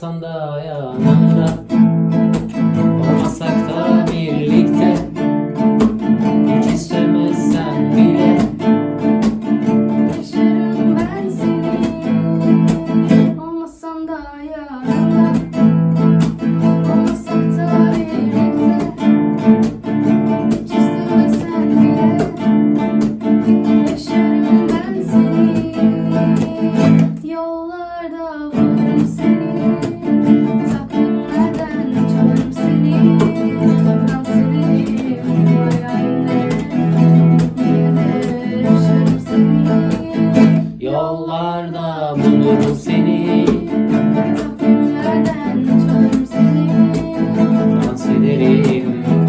olmasan da yanımda Olmasak da birlikte. Yeah.